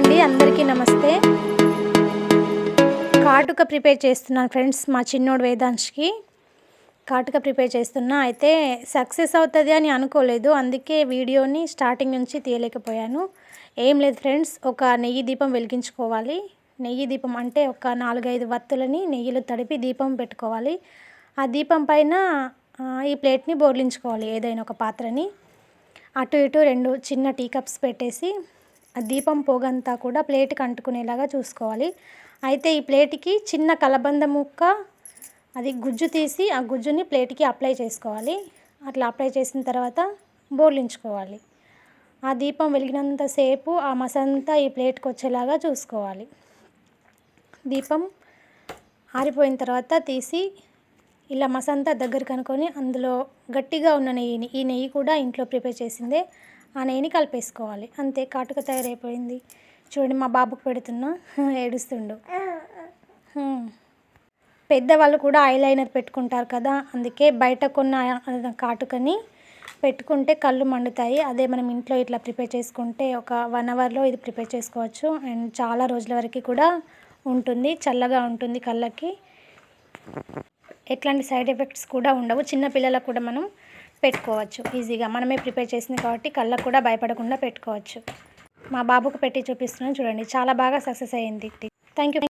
అండి అందరికీ నమస్తే. కాటుక ప్రిపేర్ చేస్తున్నాను ఫ్రెండ్స్ మా చిన్నోడు వేదాంశ్కి. కాటుక ప్రిపేర్ చేస్తున్నా అయితే సక్సెస్ అవుతుంది అని అనుకోలేదు అందుకే వీడియోని స్టార్టింగ్ నుంచి తీయలేకపోయాను. ఏం లేదు ఫ్రెండ్స్ ఒక నెయ్యి దీపం వెలిగించుకోవాలి. నెయ్యి దీపం అంటే ఒక నాలుగైదు వత్తులని నెయ్యిలో తడిపి దీపం పెట్టుకోవాలి. ఆ దీపం పైన ఈ ప్లేట్ని బోర్లించుకోవాలి ఏదైనా ఒక పాత్రని. అటు ఇటు రెండు చిన్న టీ కప్స్ పెట్టేసి దీపం పొగంతా కూడా ప్లేట్కి అంటుకునేలాగా చూసుకోవాలి. అయితే ఈ ప్లేట్కి చిన్న కలబంద ముక్క అది గుజ్జు తీసి ఆ గుజ్జుని ప్లేట్కి అప్లై చేసుకోవాలి. అట్లా అప్లై చేసిన తర్వాత బోర్లించుకోవాలి. ఆ దీపం వెలిగినంతసేపు ఆ మసంతా ఈ ప్లేట్కి వచ్చేలాగా చూసుకోవాలి. దీపం ఆరిపోయిన తర్వాత తీసి ఇలా మసంతా దగ్గర కనుకొని అందులో గట్టిగా ఉన్న నెయ్యిని ఈ నెయ్యి కూడా ఇంట్లో ప్రిపేర్ చేసిందే. ఆ నెయ్యిని కలిపేసుకోవాలి. అంతే కాటుక తయారైపోయింది. చూడండి మా బాబుకు పెడుతున్నా ఏడుస్తుండు. పెద్దవాళ్ళు కూడా ఐలైనర్ పెట్టుకుంటారు కదా అందుకే బయట కొన్న కాటుకని పెట్టుకుంటే కళ్ళు మండుతాయి. అదే మనం ఇంట్లో ఇట్లా ప్రిపేర్ చేసుకుంటే ఒక వన్ అవర్లో ఇది ప్రిపేర్ చేసుకోవచ్చు. అండ్ చాలా రోజుల వరకు కూడా ఉంటుంది చల్లగా ఉంటుంది కళ్ళకి. ఎట్లాంటి సైడ్ ఎఫెక్ట్స్ కూడా ఉండవు. చిన్నపిల్లలకు కూడా మనం పెట్టుకోవచ్చు. ఈజీగా మనమే ప్రిపేర్ చేసింది కాబట్టి కళ్ళకు కూడా భయపడకుండా పెట్టుకోవచ్చు. మా బాబుకు పెట్టి చూపిస్తున్నాను. చూడండి చాలా బాగా సక్సెస్ అయ్యింది థ్యాంక్ యూ